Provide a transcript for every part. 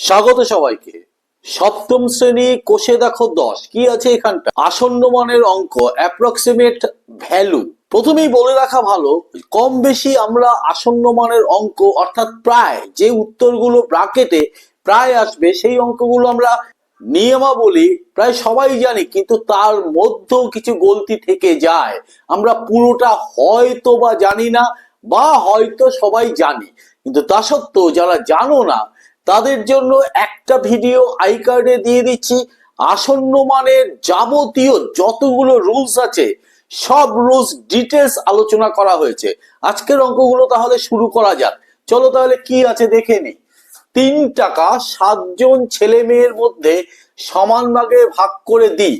স্বাগত সবাইকে। সপ্তম শ্রেণি কোষে দেখো দশ। কি আছে এখানটা? আসন্ন মানের অঙ্ক অ্যাপ্রক্সিমেট ভ্যালু প্রথমেই বলে রাখা ভালো, কম বেশি আমরা আসন্ন মানের অঙ্ক, অর্থাৎ প্রায় যে উত্তরগুলো ব্রাকেটে প্রায় আসবে, সেই অঙ্কগুলো আমরা নিয়মাবলী প্রায় সবাই জানি, কিন্তু তার মধ্যেও কিছু গলতি থেকে যায়। আমরা পুরোটা হয়তো বা জানি না, বা হয়তো সবাই জানি। কিন্তু তা সত্ত্বেও যারা জানো না তাদের জন্য একটা ভিডিও আই কার্ডে দিয়ে দিচ্ছি। আসন্ন মানের যাবতীয় যতগুলো রুলস আছে, সব রুলস ডিটেলস আলোচনা করা হয়েছে। আজকের অঙ্কগুলো তাহলে শুরু করা যাক। চলো তাহলে কি আছে দেখে নি তিন টাকা সাতজন ছেলে মেয়ের মধ্যে সমান ভাগে ভাগ করে দিই।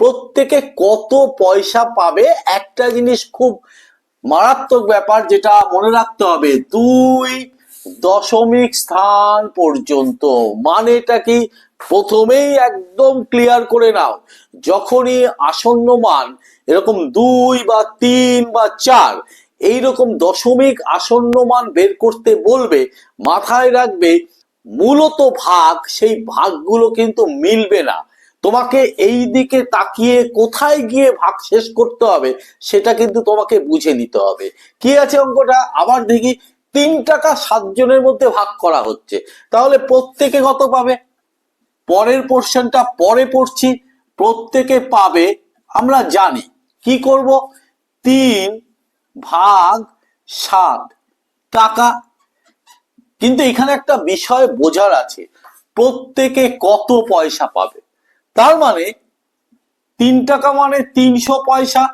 প্রত্যেকে কত পয়সা পাবে? একটা জিনিস খুব মারাত্মক ব্যাপার যেটা মনে রাখতে হবে। দুই দশমিক স্থান পর্যন্ত। মানেটা কি? প্রথমেই একদম ক্লিয়ার করে নাও, যখনই আসন্ন মান, এরকম দুই বা তিন বা চার, এইরকম দশমিক আসন্ন মান বের করতে বলবে, মাথায় রাখবে মূলত ভাগ, সেই ভাগগুলো কিন্তু মিলবে না। তোমাকে এই দিকে তাকিয়ে কোথায় গিয়ে ভাগ শেষ করতে হবে, সেটা কিন্তু তোমাকে বুঝে নিতে হবে। কি আছে অঙ্কটা? আবার দেখি তিন টাকা সাতজনের মধ্যে ভাগ করা হচ্ছে। তাহলে প্রত্যেকে কত পাবে? পরের পোর্শনটা পরে পড়ছি, প্রত্যেকে পাবে, আমরা জানি। কি করব? তিন ভাগ সাত টাকা। কিন্তু এখানে একটা বিষয় বোঝার আছে। প্রত্যেকে কত পয়সা পাবে? তার মানে তিন টাকা মানে তিনশো পয়সা,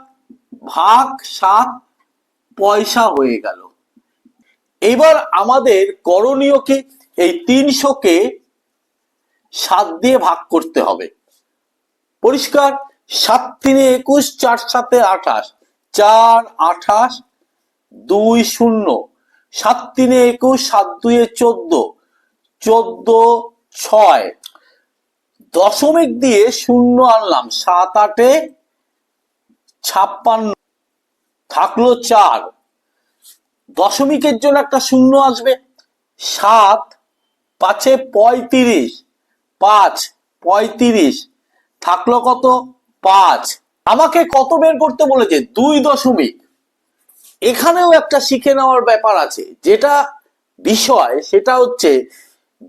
ভাগ সাত পয়সা হয়ে গেল। এবার আমাদের করণীয় কি? এই তিনশোকে সাত দিয়ে ভাগ করতে হবে। পরিষ্কার? সাত তিনে একুশ, চার সাতে আঠাশ। চার, আঠাশ, দুই, শূন্য। সাত তিনে একুশ, সাত দুয়ে চোদ্দ। চোদ্দ, ছয়। দশমিক দিয়ে শূন্য আনলাম। সাত আটে ছাপ্পান্ন। থাকল চার। দশমিকের জন্য একটা শূন্য আসবে। সাত, পাঁচে পঁয়ত্রিশ, পাঁচ, পঁয়ত্রিশ, থাকল কত? পাঁচ। আমাকে কত বের করতে বলেছে? দুই দশমিক। এখানেও একটা শিখে নেওয়ার ব্যাপার আছে। যেটা বিষয়, সেটা হচ্ছে,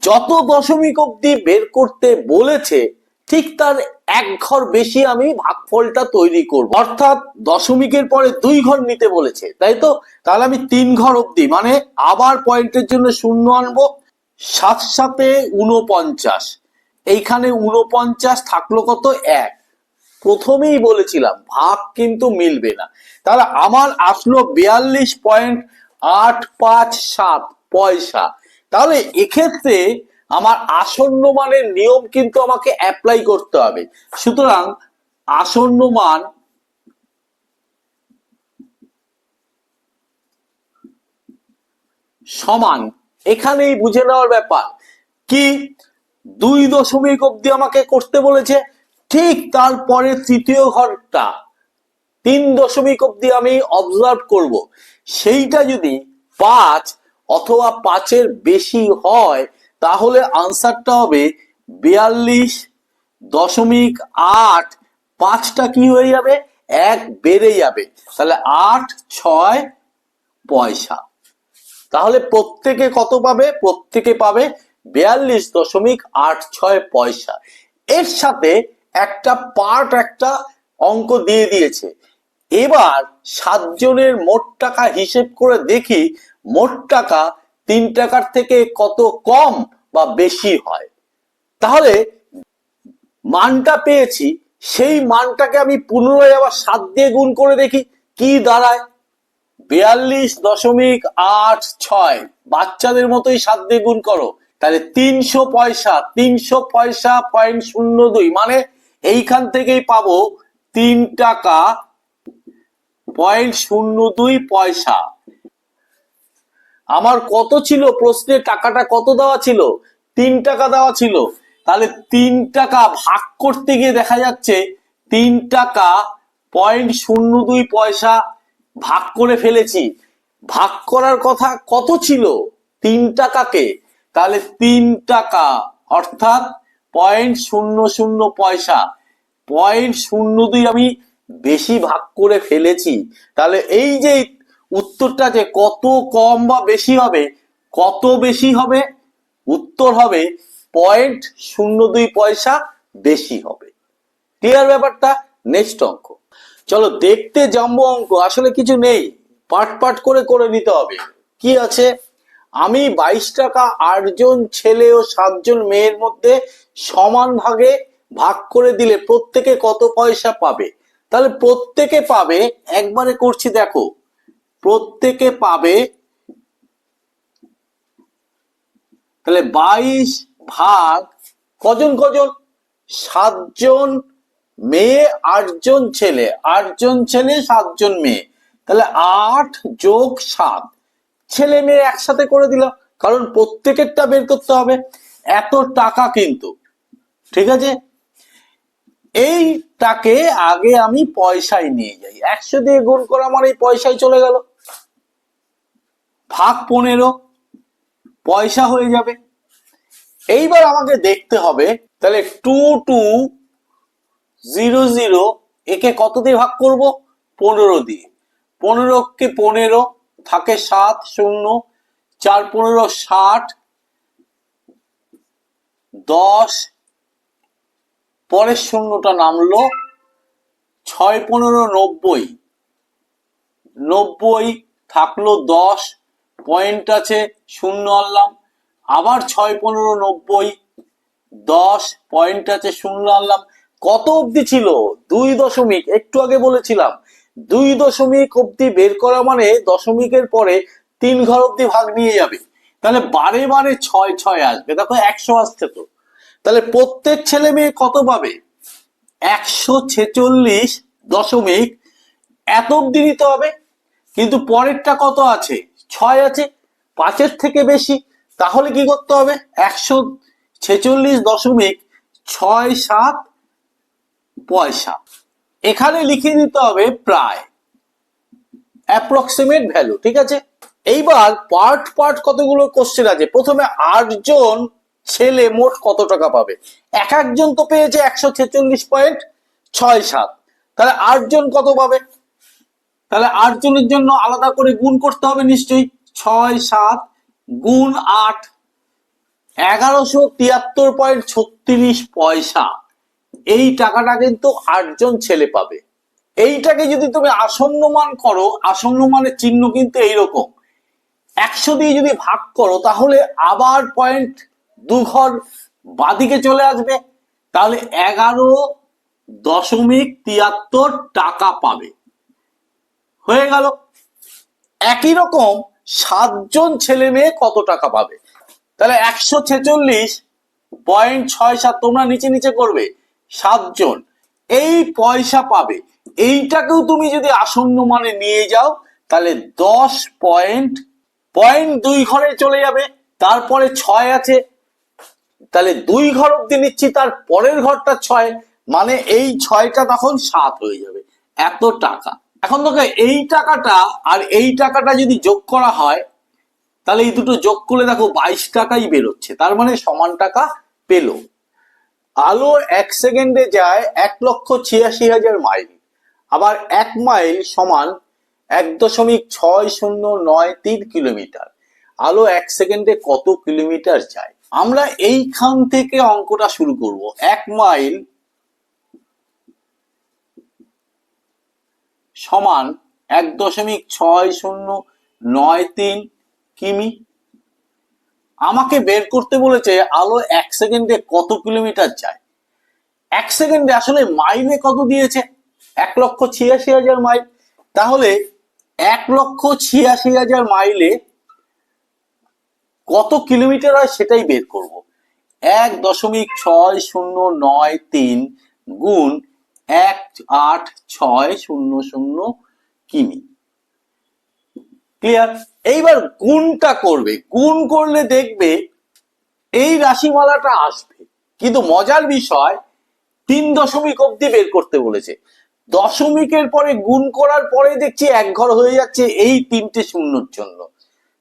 যত দশমিক অবধি বের করতে বলেছে ঠিক তার এক ঘর বেশি আমি ভাগফলটা তৈরি করব। অর্থাৎ দশমিকের পরে দুই ঘর নিতে বলেছে, তাই তো? তাহলে আমি তিন ঘর অবধি মানে আবার পয়েন্টের জন্য শূন্য আনব। সাত সাথে উনপঞ্চাশ এইখানে উনপঞ্চাশ থাকল কত? এক। প্রথমেই বলেছিলাম, ভাগ কিন্তু মিলবে না। তাহলে আমার আসলো বিয়াল্লিশ পয়েন্ট আট পাঁচ সাত পয়সা। তাহলে এক্ষেত্রে আমার আসন্ন মানের নিয়ম কিন্তু আমাকে অ্যাপ্লাই করতে হবে। সুতরাং আসন্ন মান সমান। এখানেই বুঝে নেওয়ার ব্যাপার। কি দুই দশমিক অব্দি আমাকে করতে বলেছে? ঠিক তারপরে তৃতীয় ঘরটা, তিন দশমিক অব্দি আমি অবজার্ভ করব। সেইটা যদি পাঁচ অথবা পাঁচের বেশি হয় তাহলে আনসারটা হবে বিয়াল্লিশ দশমিক আট, পাঁচটা কি হয়ে যাবে? এক বেড়ে যাবে। তাহলে আট, ছয়, পয়সা। তাহলে প্রত্যেকে কত পাবে? প্রত্যেকে পাবে বিয়াল্লিশ দশমিক আট, ছয়, পয়সা। এর সাথে একটা পার্ট, একটা অঙ্ক দিয়ে দিয়েছে। এবার সাতজনের মোট টাকা হিসেব করে দেখি মোট টাকা তিন টাকার থেকে কত কম বা বেশি হয়? তাহলে মানটা পেয়েছি, সেই মানটাকে আমি পুনরায় আবার সাত দিয়ে গুণ করে দেখি, কি দাঁড়ায়? বিয়াল্লিশ দশমিক আট ছয়। বাচ্চাদের মতোই সাত দিয়ে গুণ করো। তাহলে তিনশো পয়সা তিনশো পয়সা পয়েন্ট শূন্য দুই। মানে এইখান থেকেই পাবো তিন টাকা পয়েন্ট শূন্য দুই পয়সা। আমার কত ছিল প্রশ্নে টাকাটা কত দেওয়া ছিল? তিন টাকা দেওয়া ছিল। তাহলে তিন টাকা ভাগ করতে গিয়ে দেখা যাচ্ছে তিন টাকা পয়েন্ট শূন্য দুই পয়সা ভাগ করে ফেলেছি। ভাগ করার কথা কত ছিল? তিন টাকাকে। তাহলে তিন টাকা, অর্থাৎ পয়েন্ট শূন্য শূন্য পয়সা। পয়েন্ট শূন্য দুই আমি বেশি ভাগ করে ফেলেছি। তাহলে এই যে উত্তরটা যে কত কম বা বেশি হবে, কত বেশি হবে, উত্তর হবে পয়েন্ট শূন্য দুই পয়সা বেশি হবে। ক্লিয়ার ব্যাপারটা? নেক্সট অঙ্ক। চলো দেখতে জাম্বো অঙ্ক, আসলে কিছু নেই, পাট পাট করে করে নিতে হবে। কি আছে? আমি বাইশ টাকা আটজন ছেলে ও সাতজন মেয়ের মধ্যে সমান ভাগে ভাগ করে দিলে প্রত্যেকে কত পয়সা পাবে? তাহলে প্রত্যেকে পাবে, একবারে করছি দেখো প্রত্যেকে পাবে তাহলে বাইশ ভাগ কজন কজন? সাতজন মেয়ে, আটজন ছেলে। আটজন ছেলে, সাতজন মেয়ে। তাহলে আট যোগ সাত। ছেলে মেয়ে একসাথে করে দিলাম কারণ প্রত্যেকেরটা বের করতে হবে। এত টাকা কিন্তু। ঠিক আছে? এইটাকে আগে আমি পয়সায় নিয়ে যাই। একশো দিয়ে গুণ করা মানে এই পয়সায় চলে গেল। ভাগ পনেরো, পয়সা হয়ে যাবে। এইবার আমাকে দেখতে হবে, তাহলে টু টু জিরো জিরো একে কত দিয়ে ভাগ করব? পনেরো দিয়ে। পনেরোকে পনেরো, থাকে সাত, শূন্য, চার পনেরো, ষাট, দশ, পরের শূন্যটা নামলো ছয় পনেরো নব্বই। নব্বই থাকল দশ পয়েন্ট আছে, শূন্য আনলাম। আবার ছয়, পনেরো, নব্বই, দশ, পয়েন্ট আছে, শূন্য আনলাম। কত অবধি ছিল? দুই দশমিক, একটু আগে বলেছিলাম। দুই দশমিক অবধি বের করা মানে দশমিকের পরে তিন ঘর অবধি ভাগ নিয়ে যাবে। তাহলে বারে বারে ছয় ছয় আসবে। দেখো, একশো আসছে তো। তাহলে প্রত্যেক ছেলে মেয়ে কত পাবে? একশো ছেচল্লিশ দশমিক এত অব্দি নিতে হবে। কিন্তু পরেরটা কত আছে? ছয় আছে, পাঁচের থেকে বেশি, তাহলে কি করতে হবে? একশো ছেচল্লিশ দশমিক ছয় সাত পয়সা। এখানে লিখে দিতে হবে প্রায় অ্যাপ্রক্সিমেট ভ্যালু ঠিক আছে? এইবার পার্ট পার্ট কতগুলো কোশ্চেন আছে? প্রথমে আটজন ছেলে মোট কত টাকা পাবে? এক একজন তো পেয়েছে একশো ছেচল্লিশ পয়েন্ট ছয় সাত। তাহলে আটজন কত পাবে? তাহলে আটজনের জন্য আলাদা করে গুণ করতে হবে নিশ্চয়ই। ছয়, সাত, গুণ আট। এগারোশো তিয়াত্তর পয়েন্ট ছত্রিশ পয়সা। এই টাকাটা কিন্তু আটজন ছেলে পাবে। এইটাকে যদি তুমি আসন্ন মান করো, আসন্ন মানের চিহ্ন কিন্তু এইরকম। একশো দিয়ে যদি ভাগ করো, তাহলে আবার পয়েন্ট দু ঘর বাদিকে চলে আসবে। তাহলে এগারো দশমিক তিয়াত্তর টাকা পাবে। হয়ে গেল। একই রকম সাতজন ছেলে মেয়ে কত টাকা পাবে? তাহলে একশো ছেচল্লিশ পয়েন্ট ছয় সাত, তোমরা নিচে নিচে করবে, সাতজন। এই পয়সা পাবে। এইটাকেও তুমি যদি আসন্ন মানে নিয়ে যাও, তাহলে দশ পয়েন্ট পয়েন্ট দুই ঘরে চলে যাবে, তারপরে ছয় আছে। তাহলে দুই ঘর অব্দি নিচ্ছি, তার পরের ঘরটা ছয়। মানে এই ছয়টা তখন সাত হয়ে যাবে। এত টাকা। এখন তোকে এই টাকাটা আর এই টাকাটা যদি যোগ করা হয়, তাহলে এই দুটো যোগ করলে দেখো বাইশ টাকাই বেরোচ্ছে। তার মানে সমান টাকা পেল। আলো এক সেকেন্ডে যায় এক লক্ষ ছিয়াশি হাজার মাইল। আবার এক মাইল সমান এক দশমিক ছয় শূন্য নয় তিন কিলোমিটার। আলো এক সেকেন্ডে কত কিলোমিটার যায়? আমরা এইখান থেকে অঙ্কটা শুরু করব। এক মাইল সমান এক দশমিক ছয় শূন্য নয় তিন কিমি। আমাকে বের করতে বলেছে আলো এক সেকেন্ডে কত কিলোমিটার যায়? এক সেকেন্ডে আসলে মাইলে কত দিয়েছে? এক লক্ষ ছিয়াশি হাজার মাইল। তাহলে এক লক্ষ ছিয়াশি হাজার মাইলে কত কিলোমিটার হয় সেটাই বের করব। এক দশমিক ছয় শূন্য নয় তিন গুণ এক আট ছয় শূন্য শূন্য কিমি। ক্লিয়ার এইবার গুণটা করবে। গুণ করলে দেখবে এই রাশিমালাটা আসবে। কিন্তু মজার বিষয়, তিন দশমিক অব্দি বের করতে বলেছে। দশমিকের পরে গুণ করার পরে দেখছি এক ঘর হয়ে যাচ্ছে এই তিনটে শূন্যর জন্য।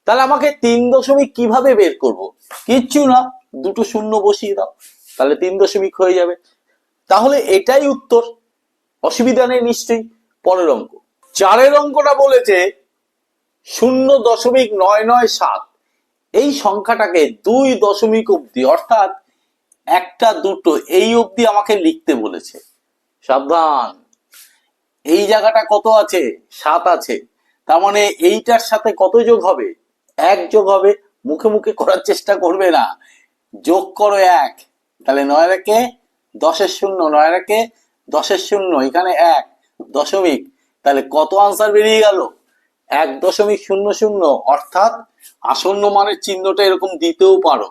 তাহলে আমাকে তিন দশমিক কীভাবে বের করব? কিচ্ছু না, দুটো শূন্য বসিয়ে দাও। তাহলে তিন দশমিক হয়ে যাবে। তাহলে এটাই উত্তর। অসুবিধা নেই নিশ্চয়ই, পরের অঙ্ক। চারের অঙ্কটা বলেছে শূন্য দশমিক নয় নয় সাত। এই সংখ্যাটাকে দুই দশমিক অব্দি অর্থাৎ একটা, দুটো, এই অবধি আমাকে লিখতে বলেছে। সাবধান। এই জায়গাটা কত আছে? সাত আছে। তার মানে এইটার সাথে কত যোগ হবে? এক যোগ হবে। মুখে মুখে করার চেষ্টা করবে না। যোগ করো এক। তাহলে নয় রেখে দশের শূন্য নয় রেখে দশের শূন্য, এখানে এক দশমিক। তাহলে কত আনসার বেরিয়ে গেল? এক দশমিক শূন্য শূন্য, অর্থাৎ আসন্ন মানের চিহ্নটা এরকম দিতেও পারো।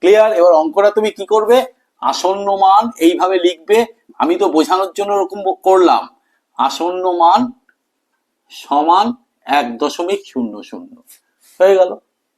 ক্লিয়ার এবার অঙ্কটা তুমি কি করবে? আসন্ন মান এইভাবে লিখবে, আমি তো বোঝানোর জন্য ওরকম করলাম। আসন্ন মান সমান এক দশমিক শূন্য শূন্য। হয়ে গেল।